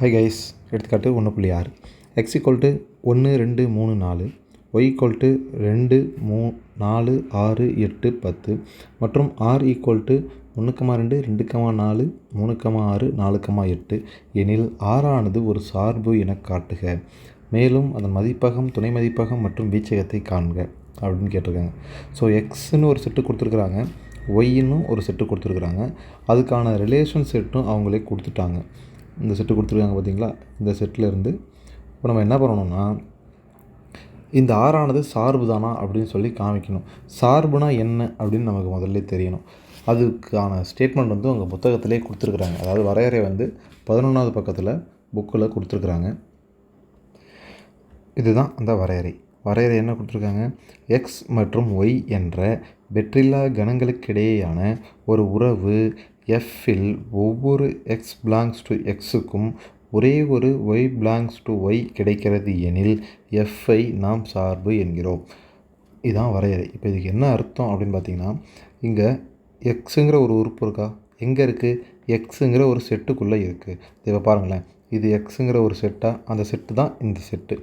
Hi guys எடுத்துக்காட்டு ஒன்று புள்ளி ஆறு. எக்ஸ் ஈக்குவல் டு ஒன்று ரெண்டு மூணு நாலு. ஒய் ஈக்குவல் டு ரெண்டு மூ நாலு ஆறு எட்டு பத்து. மற்றும் ஆர் ஈக்குவல் டு ரெண்டு ரெண்டு கமா நாலு மூணு கமா ஆறு நாலு கமா எட்டு. எனில் ஆறானது ஒரு சார்பு என காட்டுக. மேலும் அதன் மதிப்பகம் துணை மதிப்பகம் மற்றும் வீச்சகத்தை காண்க அப்படின்னு கேட்டிருக்காங்க. ஸோ எக்ஸ்னு ஒரு செட்டு கொடுத்துருக்குறாங்க. ஒய்ன்னு ஒரு செட்டு கொடுத்துருக்குறாங்க. அதுக்கான ரிலேஷன் செட்டும் அவங்களே கொடுத்துட்டாங்க. இந்த செட்டு கொடுத்துருக்காங்க பார்த்தீங்களா? இந்த செட்டில் இருந்து இப்போ நம்ம என்ன பண்ணணும்னா இந்த ஆறானது சார்பு தானா அப்படின்னு சொல்லி காமிக்கணும். சார்புனா என்ன அப்படின்னு நமக்கு முதல்ல தெரியணும். அதுக்கான ஸ்டேட்மெண்ட் வந்து உங்கள் புத்தகத்திலே கொடுத்துருக்குறாங்க. அதாவது வரையறை வந்து பதினொன்றாவது பக்கத்தில் புக்கில் கொடுத்துருக்குறாங்க. இதுதான் அந்த வரையறை. வரையறை என்ன கொடுத்துருக்காங்க? எக்ஸ் மற்றும் ஒய் என்ற வெற்றில்லா கணங்களுக்கிடையேயான ஒரு உறவு எஃப்பில் ஒவ்வொரு எக்ஸ் பிலாங்ஸ் டு எக்ஸுக்கும் ஒரே ஒரு ஒய் பிலாங்ஸ் டு ஒய் கிடைக்கிறது எனில் எஃப்ஐ நாம் சார்பு என்கிறோம். இதுதான் வரையறை. இப்போ இதுக்கு என்ன அர்த்தம் அப்படின்னு பார்த்தீங்கன்னா இங்கே எக்ஸுங்கிற ஒரு உறுப்பு இருக்கா? எங்கே இருக்குது எக்ஸுங்கிற ஒரு செட்டுக்குள்ளே இருக்குது இப்போ பாருங்களேன். இது எக்ஸுங்கிற ஒரு செட்டாக அந்த செட்டு தான் இந்த செட்டு.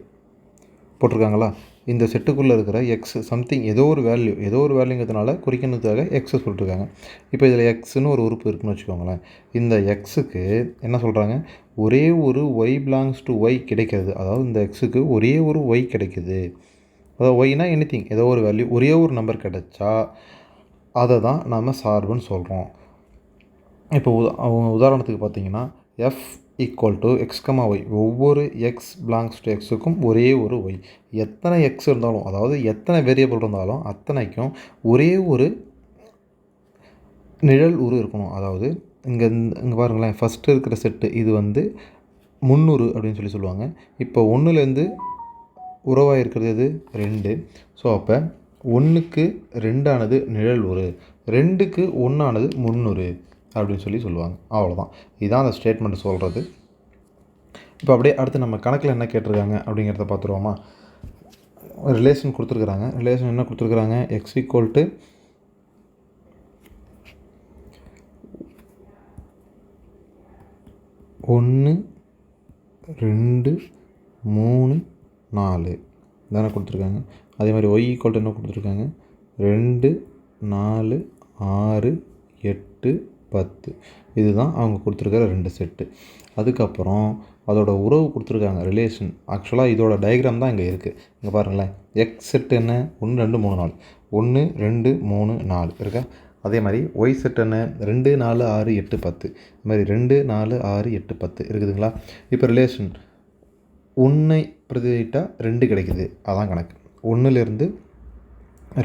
போட்டிருக்காங்களா? இந்த செட்டுக்குள்ளே இருக்கிற எக்ஸ் சம்திங் ஏதோ ஒரு வேல்யூ ஏதோ ஒரு வேல்யூங்கிறதுனால குறிக்கணுக்காக எக்ஸை சொல்லிட்டுருக்காங்க. இப்போ இதில் எக்ஸ்னு ஒரு உறுப்பு இருக்குன்னு வச்சுக்கோங்களேன். இந்த எக்ஸுக்கு என்ன சொல்கிறாங்க ஒரே ஒரு ஒய் பிலாங்ஸ் டு ஒய் கிடைக்கிறது. அதாவது இந்த எக்ஸுக்கு ஒரே ஒரு ஒய் கிடைக்குது. அதாவது ஒய்னா எனி திங் ஏதோ ஒரு வேல்யூ ஒரே ஒரு நம்பர் கிடைச்சா அதை தான் நம்ம சார்புன்னு சொல்கிறோம் இப்போ உதாரணத்துக்கு பார்த்தீங்கன்னா f equal to x comma y ஒவ்வொரு எக்ஸ் பிலாங்ஸ் டு எக்ஸுக்கும் ஒரே ஒரு ஒய் எத்தனை எக்ஸ் இருந்தாலும் அதாவது எத்தனை வேரியபிள் இருந்தாலும் அத்தனைக்கும் ஒரே ஒரு நிழல் உரு இருக்கணும். அதாவது இங்கே இங்கே பாருங்களேன். ஃபஸ்ட்டு இருக்கிற செட்டு இது வந்து முந்நூறு அப்படின்னு சொல்லி சொல்லுவாங்க. இப்போ ஒன்றுலேருந்து உறவாக இருக்கிறது எது? ரெண்டு. ஸோ அப்போ ஒன்றுக்கு ரெண்டானது நிழல் ஒரு ரெண்டுக்கு ஒன்றானது முந்நூறு. அப்படின்னு சொல்லி சொல்லுவாங்க. அவ்வளோதான் இதுதான் அந்த ஸ்டேட்மெண்ட் சொல்கிறது இப்போ அப்படியே அடுத்து நம்ம கணக்கில் என்ன கேட்டிருக்காங்க அப்படிங்கிறத பார்த்துருவோமா? ரிலேஷன் கொடுத்துருக்குறாங்க. ரிலேஷன் என்ன கொடுத்துருக்குறாங்க? எக்ஸ் ஈக்குவல் டு ஒன்று ரெண்டு மூணு நாலு. தானே கொடுத்துருக்காங்க. அதே மாதிரி ஒய் ஈக்குவல் என்ன கொடுத்துருக்காங்க? ரெண்டு நாலு ஆறு எட்டு பத்து. இதுதான் அவங்க கொடுத்துருக்கிற ரெண்டு செட்டு அதுக்கப்புறம் அதோட உறவு கொடுத்துருக்காங்க ரிலேஷன் ஆக்சுவலாக இதோட டயக்ராம் தான் இங்கே இருக்குது இங்கே பாருங்களேன். எக்ஸ் செட் என்ன? ஒன்று ரெண்டு மூணு நாலு. ஒன்று ரெண்டு மூணு நாலு. இருக்கா? அதே மாதிரி ஒய் செட் என்ன? ரெண்டு நாலு ஆறு எட்டு பத்து. இது மாதிரி ரெண்டு நாலு ஆறு எட்டு பத்து. இருக்குதுங்களா? இப்போ ரிலேஷன் ஒன்றை பிரதிட்டால் ரெண்டு கிடைக்குது. அதான் கணக்கு. ஒன்றுலேருந்து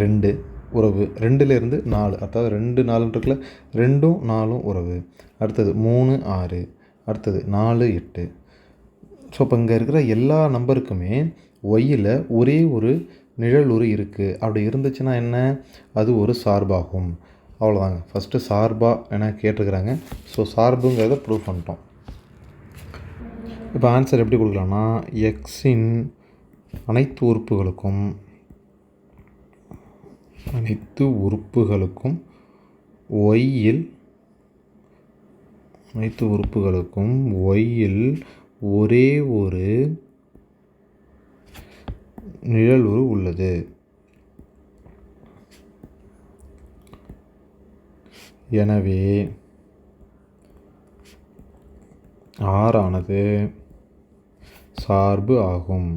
ரெண்டு உறவு. ரெண்டுலேருந்து நாலு. அதாவது ரெண்டு நாலுன்றதுல ரெண்டும் நாலும் உறவு. அடுத்தது மூணு ஆறு. அடுத்தது நாலு எட்டு. ஸோ இப்போ இங்கே இருக்கிற எல்லா நம்பருக்குமே ஒய்யில் ஒரே ஒரு நிழல் இருக்குது அப்படி இருந்துச்சுன்னா என்ன? அது ஒரு சார்பாகும். அவ்வளோதாங்க ஃபஸ்ட்டு சார்பாக என கேட்டிருக்கிறாங்க. ஸோ சார்புங்கிறத ப்ரூவ் பண்ணிட்டோம். இப்போ ஆன்சர் எப்படி கொடுக்கலாம்னா எக்ஸின் அனைத்து உறுப்புகளுக்கும் அனைத்து உறுப்புகளுக்கும் ஒய்யில் அனைத்து உறுப்புகளுக்கும் ஒய்யில் ஒரே ஒரு நிழலுரு உள்ளது. எனவே ஆறானது சார்பு ஆகும்.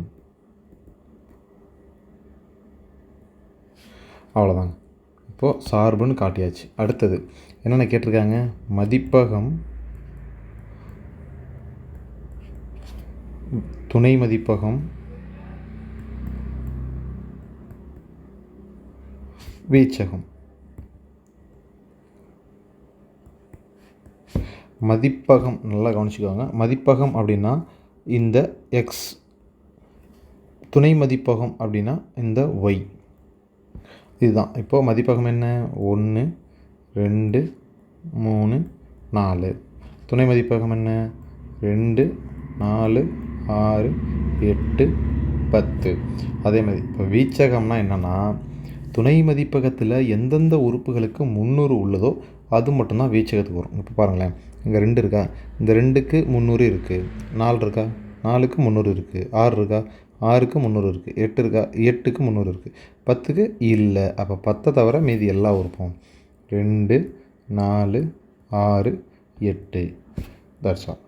அவ்வளோதாங்க இப்போது சார்புன்னு காட்டியாச்சு. அடுத்தது என்னென்ன கேட்டிருக்காங்க? மதிப்பகம். துணை மதிப்பகம். வீச்சகம். மதிப்பகம் நல்லா கவனிச்சுக்கோங்க. மதிப்பகம் அப்படின்னா இந்த எக்ஸ் துணை மதிப்பகம் அப்படின்னா இந்த ஒய் இதுதான். இப்போது மதிப்பகம் என்ன? ஒன்று ரெண்டு மூணு நாலு. துணை மதிப்பகம் என்ன? ரெண்டு நாலு ஆறு எட்டு பத்து. அதே மாதிரி இப்போ வீச்சகம்னா என்னென்னா துணை மதிப்பகத்தில் எந்தெந்த உறுப்புகளுக்கு முந்நூறு உள்ளதோ அது மட்டும்தான் வீச்சகத்துக்கு வரும். இப்போ பாருங்களேன் இங்கே ரெண்டு இருக்கா? இந்த ரெண்டுக்கு முந்நூறு இருக்குது நாலு இருக்கா? நாலுக்கு முந்நூறு இருக்குது ஆறு இருக்கா? ஆறுக்கு முந்நூறு இருக்குது எட்டு இருக்கா எட்டுக்கு முந்நூறு இருக்குது பத்துக்கு இல்லை. அப்போ பத்தை தவிர மீதி எல்லாம் உறுப்பும். ரெண்டு நாலு ஆறு எட்டு. That's all